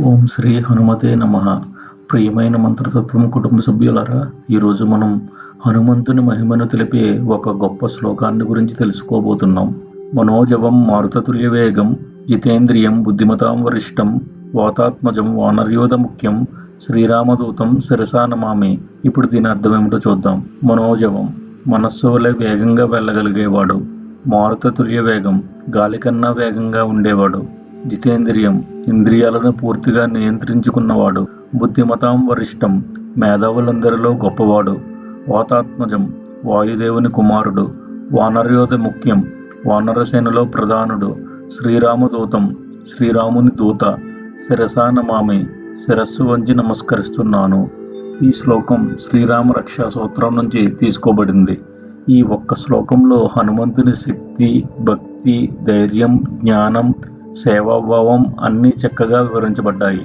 ఓం శ్రీ హనుమతే నమ. ప్రియమైన మంత్రతత్వం కుటుంబ సభ్యులారా ఈరోజు మనం హనుమంతుని మహిమను తెలిపే ఒక గొప్ప శ్లోకాన్ని గురించి తెలుసుకోబోతున్నాం. మనోజవం మారుతతుల్య వేగం జితేంద్రియం బుద్ధిమతాం వరిష్టం వాతాత్మజం వానర్యోధ ముఖ్యం శ్రీరామదూతం శిరసానమామి ఇప్పుడు దీని అర్థం ఏమిటో చూద్దాం. మనోజవం మనస్సు వలె వేగంగా వెళ్ళగలిగేవాడు. మారుతతుల్య వేగం గాలి కన్నా వేగంగా ఉండేవాడు. జితేంద్రియం ఇంద్రియాలను పూర్తిగా నియంత్రించుకున్నవాడు బుద్ధిమతాం వరిష్టం మేధావులందరిలో గొప్పవాడు వాతాత్మజం వాయుదేవుని కుమారుడు వానరయోధ ముఖ్యం వానరసేనలో ప్రధానుడు శ్రీరామదూతం శ్రీరాముని దూత శిరసానమామి శిరస్సు వంచి నమస్కరిస్తున్నాను. ఈ శ్లోకం శ్రీరామ రక్షా సూత్రం నుంచి తీసుకోబడింది. ఈ ఒక్క శ్లోకంలో హనుమంతుని శక్తి భక్తి ధైర్యం జ్ఞానం సేవాభావం అన్నీ చక్కగా వివరించబడ్డాయి.